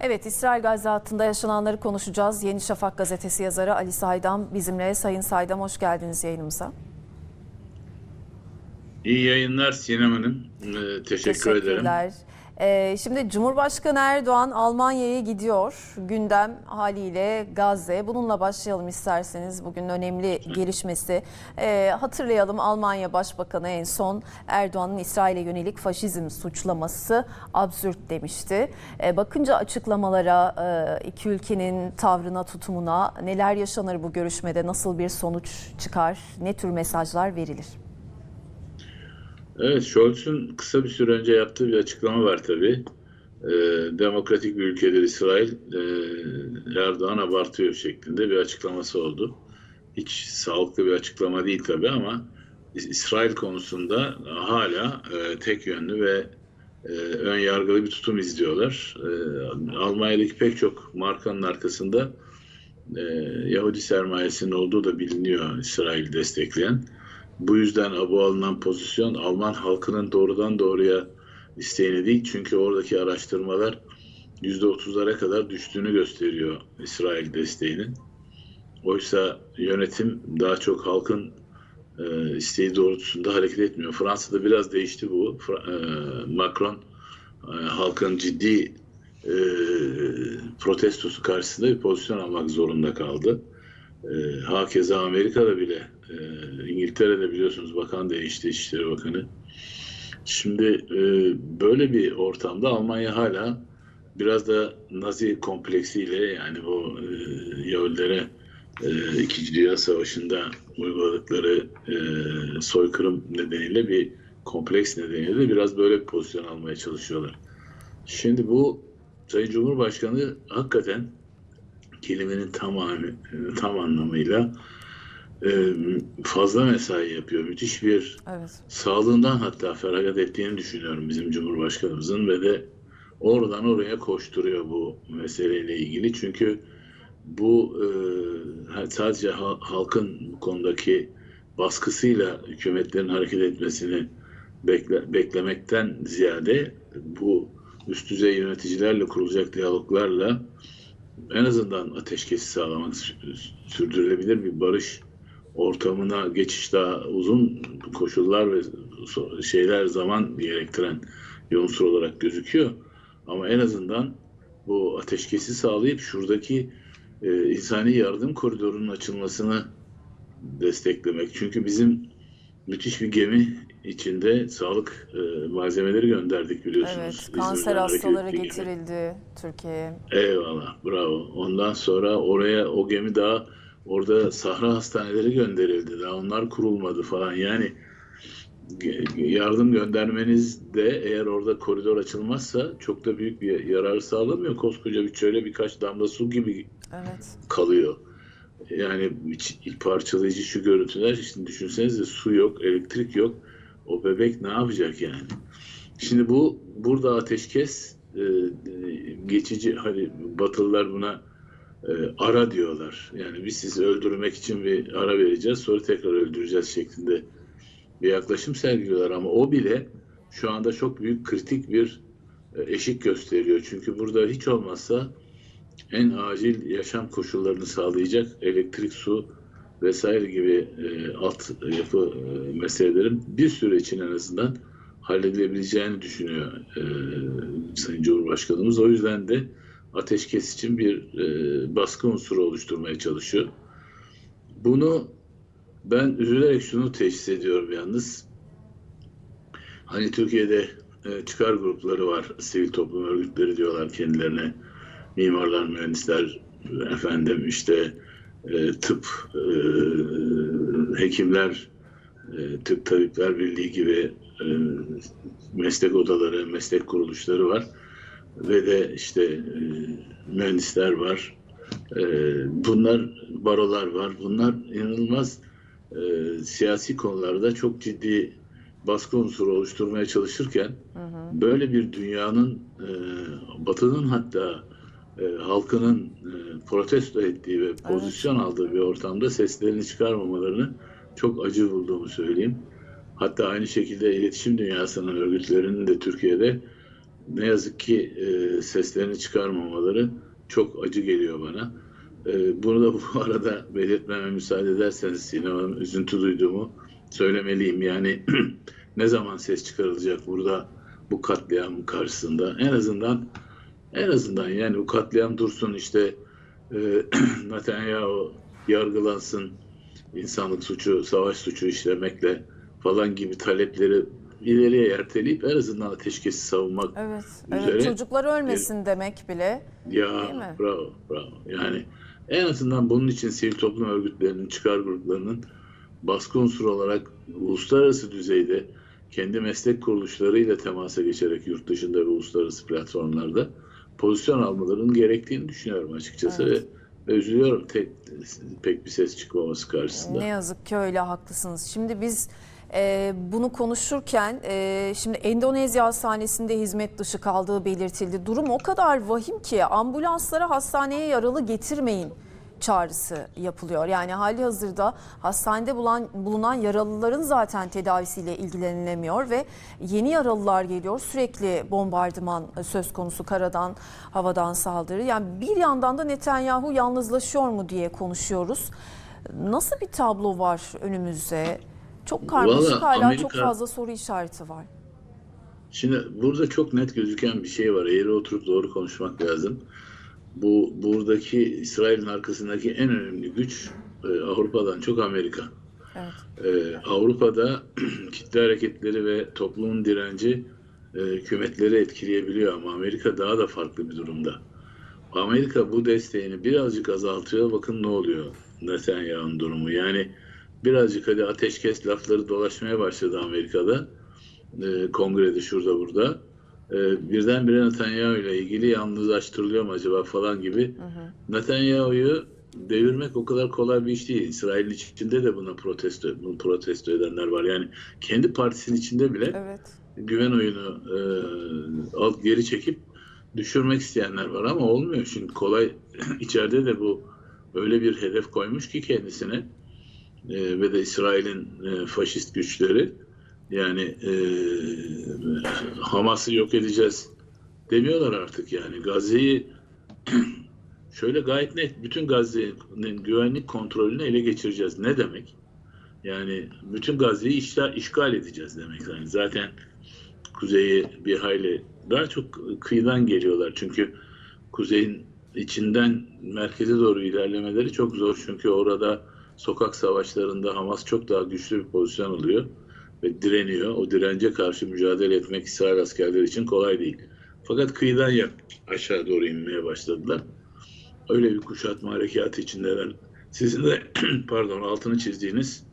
Evet, İsrail Gazze hattında yaşananları konuşacağız. Yeni Şafak gazetesi yazarı Ali Saydam bizimle. Sayın Saydam hoş geldiniz yayınımıza. İyi yayınlar Sinem Hanım. Ee, teşekkür ederim. Ee, şimdi Cumhurbaşkanı Erdoğan Almanya'ya gidiyor. Gündem haliyle Gazze. Bununla başlayalım isterseniz. Bugün önemli gelişmesi. Ee, hatırlayalım Almanya Başbakanı en son Erdoğan'ın İsrail'e yönelik faşizm suçlaması absürt demişti. Ee, bakınca açıklamalara, e, iki ülkenin tavrına, tutumuna neler yaşanır bu görüşmede? Nasıl bir sonuç çıkar? Ne tür mesajlar verilir? Evet, Scholz'un kısa bir süre önce yaptığı bir açıklama var tabii. Ee, demokratik bir ülkedir İsrail. Ee, Erdoğan abartıyor şeklinde bir açıklaması oldu. Hiç sağlıklı bir açıklama değil tabii ama İs- İsrail konusunda hala e, tek yönlü ve e, ön yargılı bir tutum izliyorlar. E, Almanya'daki pek çok markanın arkasında e, Yahudi sermayesinin olduğu da biliniyor İsrail'i destekleyen. Bu yüzden bu alınan pozisyon Alman halkının doğrudan doğruya isteğini değil. Çünkü oradaki araştırmalar %30'lara kadar düştüğünü gösteriyor İsrail desteğinin. Oysa yönetim daha çok halkın e, isteği doğrultusunda hareket etmiyor. Fransa'da biraz değişti bu. Fra- e, Macron e, halkın ciddi e, protestosu karşısında bir pozisyon almak zorunda kaldı. E, hakeza Amerika'da bile, e, İngiltere'de biliyorsunuz bakan değişti, İçişleri Bakanı. Şimdi e, böyle bir ortamda Almanya hala biraz da Nazi kompleksiyle yani bu e, Yahudilere e, İkinci Dünya Savaşı'nda uyguladıkları e, soykırım nedeniyle bir kompleks nedeniyle de biraz böyle bir pozisyon almaya çalışıyorlar. Şimdi bu Sayın Cumhurbaşkanı hakikaten kelimenin tamamı tam anlamıyla fazla mesai yapıyor. Müthiş bir Evet. sağlığından hatta feragat ettiğini düşünüyorum bizim Cumhurbaşkanımızın ve de oradan oraya koşturuyor bu meseleyle ilgili. Çünkü bu e, sadece ha- halkın bu konudaki baskısıyla hükümetlerin hareket etmesini bekle, beklemekten ziyade bu üst düzey yöneticilerle kurulacak diyaloglarla en azından ateşkesi sağlamak, sü- sürdürülebilir bir barış ortamına geçiş daha uzun koşullar ve şeyler zaman gerektiren bir unsur olarak gözüküyor. Ama en azından bu ateşkesi sağlayıp şuradaki e, insani yardım koridorunun açılmasını desteklemek. Çünkü bizim müthiş bir gemi içinde sağlık e, malzemeleri gönderdik biliyorsunuz. Evet, kanser hastaları getirildi Türkiye'ye. Eyvallah, bravo. Ondan sonra oraya o gemi daha orada sahra hastaneleri gönderildi. Daha onlar kurulmadı falan. Yani yardım göndermeniz de eğer orada koridor açılmazsa çok da büyük bir yarar sağlamıyor. Koskoca bir çöle birkaç damla su gibi Evet. kalıyor. Yani parçalayıcı şu görüntüler şimdi düşünsenize su yok, elektrik yok. O bebek ne yapacak yani? Şimdi bu burada ateşkes e, geçici hani Batılılar buna e, ara diyorlar. Yani biz sizi öldürmek için bir ara vereceğiz sonra tekrar öldüreceğiz şeklinde bir yaklaşım sergiliyorlar ama o bile şu anda çok büyük kritik bir e, eşik gösteriyor. Çünkü burada hiç olmazsa en acil yaşam koşullarını sağlayacak elektrik, su vesaire gibi e, alt yapı e, meselelerin bir süre için en azından halledilebileceğini düşünüyor e, Sayın Cumhurbaşkanımız. O yüzden de ateşkes için bir e, baskı unsuru oluşturmaya çalışıyor. Bunu ben üzülerek şunu teşhis ediyorum yalnız. Hani Türkiye'de e, çıkar grupları var, sivil toplum örgütleri diyorlar kendilerine mimarlar, mühendisler, efendim işte e, tıp, e, hekimler, e, tıp tabipler birliği gibi e, meslek odaları, meslek kuruluşları var ve de işte e, mühendisler var. E, bunlar barolar var. Bunlar inanılmaz e, siyasi konularda çok ciddi baskı unsuru oluşturmaya çalışırken böyle bir dünyanın e, batının hatta e, halkının e, protesto ettiği ve pozisyon aldığı bir ortamda seslerini çıkarmamalarını çok acı bulduğumu söyleyeyim. Hatta aynı şekilde iletişim dünyasının örgütlerinin de Türkiye'de ne yazık ki e, seslerini çıkarmamaları çok acı geliyor bana. E, bunu da bu arada belirtmeme müsaade ederseniz Sinem Hanım üzüntü duyduğumu söylemeliyim. Yani ne zaman ses çıkarılacak burada bu katliam karşısında en azından en azından yani bu katliam dursun işte e, Netanyahu yargılansın insanlık suçu, savaş suçu işlemekle falan gibi talepleri ileriye erteleyip en azından ateşkesi savunmak Evet, Üzere- evet. Çocuklar ölmesin demek bile. ya Değil mi? bravo bravo yani en azından bunun için sivil toplum örgütlerinin çıkar gruplarının baskı unsuru olarak uluslararası düzeyde kendi meslek kuruluşlarıyla temasa geçerek yurt dışında ve uluslararası platformlarda pozisyon almalarının gerektiğini düşünüyorum açıkçası Evet. ve, ve üzülüyorum tek pek bir ses çıkmaması karşısında. Ne yazık ki öyle haklısınız. Şimdi biz e, bunu konuşurken e, şimdi Endonezya hastanesinde hizmet dışı kaldığı belirtildi. Durum o kadar vahim ki ambulanslara hastaneye yaralı getirmeyin çağrısı yapılıyor. Yani hali hazırda hastanede bulan, bulunan yaralıların zaten tedavisiyle ilgilenilemiyor ve yeni yaralılar geliyor. Sürekli bombardıman söz konusu karadan, havadan saldırı. Yani bir yandan da Netanyahu yalnızlaşıyor mu diye konuşuyoruz. Nasıl bir tablo var önümüzde? Çok karmaşık Valla hala Amerika- çok fazla soru işareti var. Şimdi burada çok net gözüken bir şey var. Eğri oturup doğru konuşmak lazım. Bu buradaki İsrail'in arkasındaki en önemli güç e, Avrupa'dan çok Amerika. Evet. E, Avrupa'da kitle hareketleri ve toplumun direnci e, hükümetleri etkileyebiliyor ama Amerika daha da farklı bir durumda. Amerika bu desteğini birazcık azaltıyor. Bakın ne oluyor Netanyahu'nun durumu. Yani birazcık hadi ateşkes lafları dolaşmaya başladı Amerika'da. E, kongrede şurada burada. E, birdenbire Netanyahu ile ilgili yalnızlaştırılıyor mu acaba falan gibi. Netanyahu'yu devirmek o kadar kolay bir iş değil. İsrail'in içinde de buna protesto, bunu protesto edenler var. Yani kendi partisinin içinde bile Evet. güven oyunu e, alt geri çekip düşürmek isteyenler var ama olmuyor. Şimdi kolay içeride de bu öyle bir hedef koymuş ki kendisine e, ve de İsrail'in e, faşist güçleri yani e, Hamas'ı yok edeceğiz demiyorlar artık yani. Gazze'yi şöyle gayet net bütün Gazze'nin güvenlik kontrolünü ele geçireceğiz. Ne demek? Yani bütün Gazze'yi işgal, işgal edeceğiz demek. Yani zaten kuzeyi bir hayli daha çok kıyıdan geliyorlar. Çünkü kuzeyin içinden merkeze doğru ilerlemeleri çok zor. Çünkü orada sokak savaşlarında Hamas çok daha güçlü bir pozisyon alıyor ve direniyor. O dirence karşı mücadele etmek İsrail askerleri için kolay değil. Fakat kıyıdan ya aşağı doğru inmeye başladılar. Öyle bir kuşatma harekatı içindeler. Sizin de pardon altını çizdiğiniz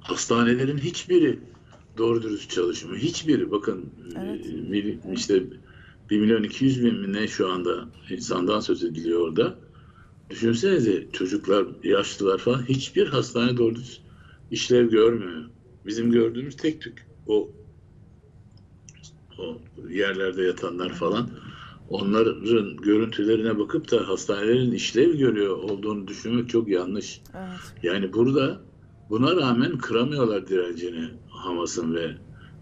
hastanelerin hiçbiri doğru dürüst çalışmıyor. Hiçbiri bakın Evet. e, işte 1 milyon 200 bin mi ne şu anda insandan söz ediliyor orada. Düşünsenize çocuklar, yaşlılar falan hiçbir hastane doğru işlev görmüyor. Bizim gördüğümüz tek tük o o yerlerde yatanlar falan onların görüntülerine bakıp da hastanelerin işlev görüyor olduğunu düşünmek çok yanlış. Evet. Yani burada buna rağmen kıramıyorlar direncini Hamas'ın ve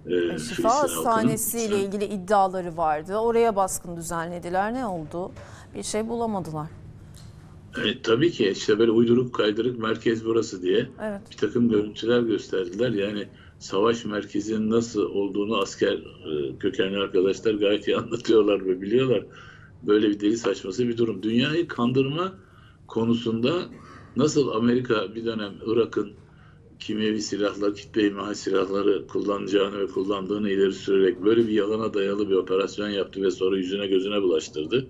e, E, Şifa Hastanesi ile ilgili iddiaları vardı. Oraya baskın düzenlediler. Ne oldu? Bir şey bulamadılar. E, tabii ki işte böyle uyduruk kaydırık merkez burası diye Evet. bir takım görüntüler gösterdiler. Yani savaş merkezinin nasıl olduğunu asker e, kökenli arkadaşlar gayet iyi anlatıyorlar ve biliyorlar. Böyle bir deli saçması bir durum. Dünyayı kandırma konusunda nasıl Amerika bir dönem Irak'ın kimyevi silahlar, kitle imha silahları kullanacağını ve kullandığını ileri sürerek böyle bir yalana dayalı bir operasyon yaptı ve sonra yüzüne gözüne bulaştırdı.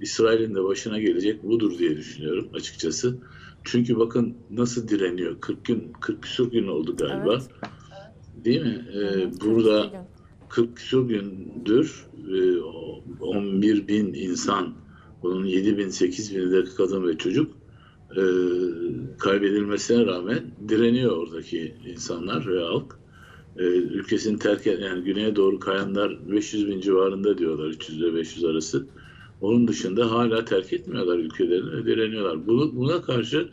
İsrail'in de başına gelecek budur diye düşünüyorum açıkçası. Çünkü bakın nasıl direniyor. 40 gün, 40 küsur gün oldu galiba. Evet. Değil mi? Ee, burada 42 gün. 40 küsur gündür e, 11 bin insan, bunun 7 bin, 8 bini de kadın ve çocuk e, kaybedilmesine rağmen direniyor oradaki insanlar ve halk. E, ülkesini terk eden, yani güneye doğru kayanlar 500 bin civarında diyorlar, 300 ile 500 arası. Onun dışında hala terk etmiyorlar ülkelerini direniyorlar. Bunu, buna karşı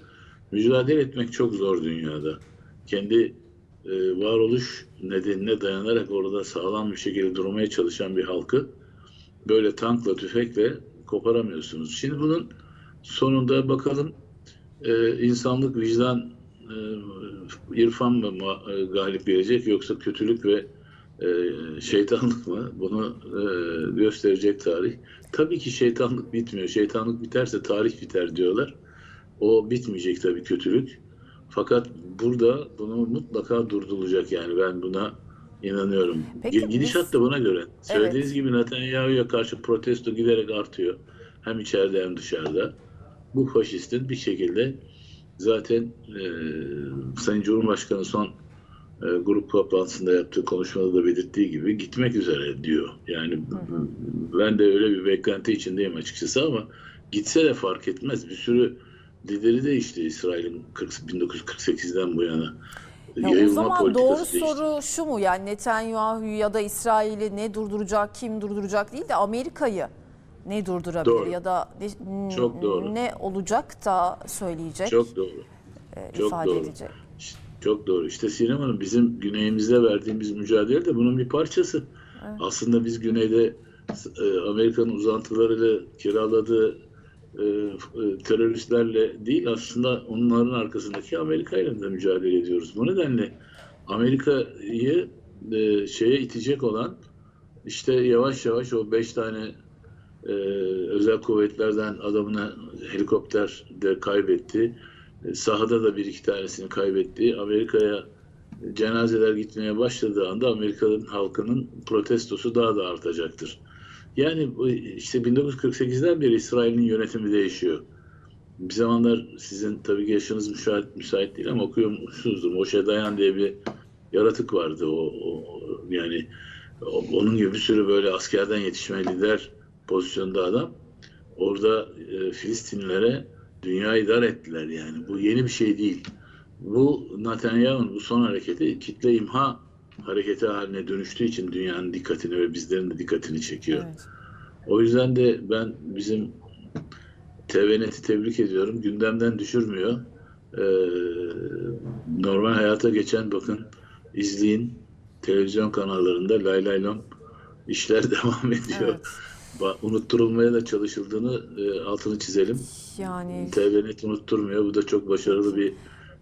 mücadele etmek çok zor dünyada. Kendi e, varoluş nedenine dayanarak orada sağlam bir şekilde durmaya çalışan bir halkı böyle tankla, tüfekle koparamıyorsunuz. Şimdi bunun sonunda bakalım e, insanlık, vicdan, e, irfan mı e, galip gelecek yoksa kötülük ve e, şeytanlık mı? Bunu e, gösterecek tarih. Tabii ki şeytanlık bitmiyor. Şeytanlık biterse tarih biter diyorlar. O bitmeyecek tabii kötülük. Fakat burada bunu mutlaka durdurulacak yani ben buna inanıyorum. Peki Gi- Gidişat biz- da buna göre. Söylediğiniz gibi Netanyahu'ya karşı protesto giderek artıyor. Hem içeride hem dışarıda. Bu faşistin bir şekilde zaten e, Sayın Cumhurbaşkanı son e, grup toplantısında yaptığı konuşmada da belirttiği gibi gitmek üzere diyor. Yani ben de öyle bir beklenti içindeyim açıkçası ama gitse de fark etmez. Bir sürü lideri değişti İsrail'in 40 1948'den bu yana. Ya o zaman doğru değişti. soru şu mu yani Netanyahu ya da İsrail'i ne durduracak, kim durduracak değil de Amerika'yı ne durdurabilir Doğru. ya da ne, Çok doğru. ne olacak da söyleyecek, Çok doğru. e, çok ifade doğru. edecek. Çok doğru. İşte Sinem Hanım bizim güneyimizde verdiğimiz mücadele de bunun bir parçası. Aslında biz güneyde e, Amerika'nın uzantılarıyla kiraladığı e, e, teröristlerle değil aslında onların arkasındaki Amerika ile de mücadele ediyoruz. Bu nedenle Amerika'yı şeye itecek olan işte yavaş yavaş o beş tane özel kuvvetlerden adamını helikopter de kaybetti. E, sahada da bir iki tanesini kaybetti. Amerika'ya cenazeler gitmeye başladığı anda Amerika'nın halkının protestosu daha da artacaktır. Yani işte 1948'den beri İsrail'in yönetimi değişiyor. Bir zamanlar sizin tabii ki yaşınız müsait, müsait değil ama okuyormuşsunuzdur. Moshe Dayan diye bir yaratık vardı. O, o yani o- onun gibi bir sürü böyle askerden yetişme lider pozisyonda adam. Orada e, Filistinlilere dünyayı dar ettiler yani. Bu yeni bir şey değil. Bu Netanyahu'nun bu son hareketi kitle imha hareketi haline dönüştüğü için dünyanın dikkatini ve bizlerin de dikkatini çekiyor. Evet. O yüzden de ben bizim TVNet'i tebrik ediyorum. Gündemden düşürmüyor. Ee, normal hayata geçen bakın izleyin televizyon kanallarında lay lay lom işler devam ediyor. Evet. Unutturulmaya da çalışıldığını e, altını çizelim. Yani TVNet unutturmuyor. Bu da çok başarılı bir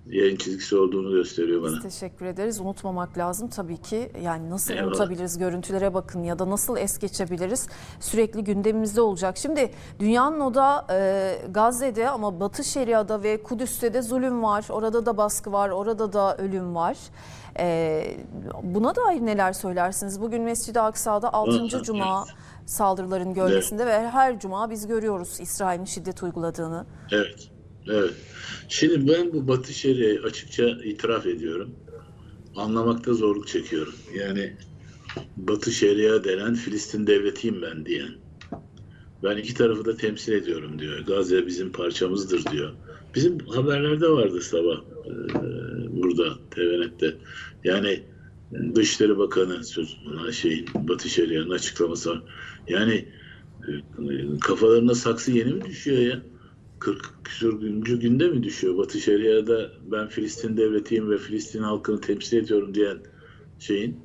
yayın çizgisi olduğunu gösteriyor bana. teşekkür ederiz. Unutmamak lazım tabii ki. Yani nasıl Eyvallah. unutabiliriz görüntülere bakın ya da nasıl es geçebiliriz sürekli gündemimizde olacak. Şimdi dünyanın o da e, Gazze'de ama Batı Şeria'da ve Kudüs'te de zulüm var. Orada da baskı var, orada da ölüm var. E, buna dair neler söylersiniz? Bugün Mescid-i Aksa'da 6. Evet. Cuma saldırıların gölgesinde ve her cuma biz görüyoruz İsrail'in şiddet uyguladığını. Evet, evet. Şimdi ben bu Batı Şeria'yı açıkça itiraf ediyorum. Anlamakta zorluk çekiyorum. Yani Batı Şeria denen Filistin devletiyim ben diyen. Ben iki tarafı da temsil ediyorum diyor. Gazze bizim parçamızdır diyor. Bizim haberlerde vardı sabah e, burada TVNet'te. Yani Dışişleri Bakanı söz şey Batı Şeria'nın açıklaması var. Yani e, kafalarına saksı yeni mi düşüyor ya? 40 küsur günde mi düşüyor? Batı Şeria'da ben Filistin devletiyim ve Filistin halkını temsil ediyorum diyen şeyin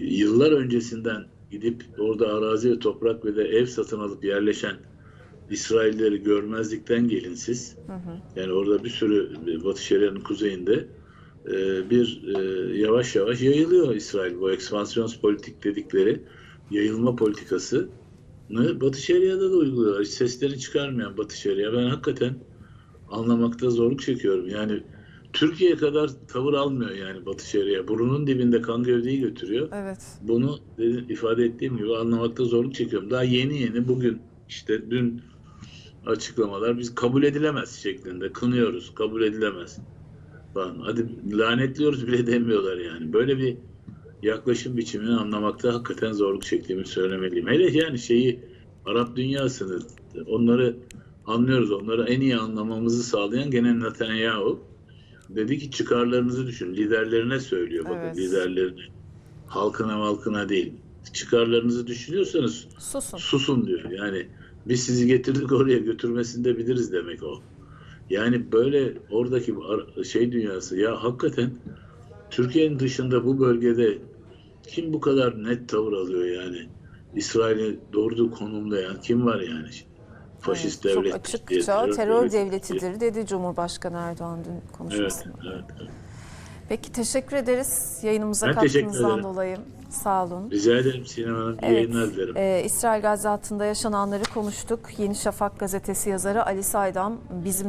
yıllar öncesinden gidip orada arazi ve toprak ve de ev satın alıp yerleşen İsrailleri görmezlikten gelin siz. Yani orada bir sürü Batı Şeria'nın kuzeyinde e, bir e, yavaş yavaş yayılıyor İsrail. Bu ekspansiyон politik dedikleri yayılma politikası Batı Şeria'da da uyguluyorlar. Hiç seslerini çıkarmayan Batı Şeria. Ben hakikaten anlamakta zorluk çekiyorum. Yani Türkiye kadar tavır almıyor yani Batı Şeria. Burunun dibinde kan gövdeyi götürüyor. Evet. Bunu dedim, ifade ettiğim gibi anlamakta zorluk çekiyorum. Daha yeni yeni bugün işte dün açıklamalar biz kabul edilemez şeklinde kınıyoruz. Kabul edilemez. Falan. Hadi lanetliyoruz bile demiyorlar yani. Böyle bir yaklaşım biçimini anlamakta hakikaten zorluk çektiğimi söylemeliyim. Hele yani şeyi Arap dünyasını onları anlıyoruz. Onları en iyi anlamamızı sağlayan gene Netanyahu. Dedi ki çıkarlarınızı düşün. Liderlerine söylüyor bakın Evet. liderlerine. Halkına halkına değil. Çıkarlarınızı düşünüyorsanız Susun. susun diyor. Yani biz sizi getirdik oraya götürmesini de biliriz demek o. Yani böyle oradaki şey dünyası ya hakikaten Türkiye'nin dışında bu bölgede kim bu kadar net tavır alıyor yani? İsrail'i doğru konumlayan kim var yani? Faşist Evet, devlet. Çok diye, açıkça terör diye. devletidir dedi Cumhurbaşkanı Erdoğan dün Evet, konuşmasında. evet, evet. Peki teşekkür ederiz yayınımıza Ben katkınızdan dolayı. Sağ olun. Rica ederim Sinem Hanım. Evet, yayınlar dilerim. e, İsrail Gazze hattında yaşananları konuştuk. Yeni Şafak gazetesi yazarı Ali Saydam bizim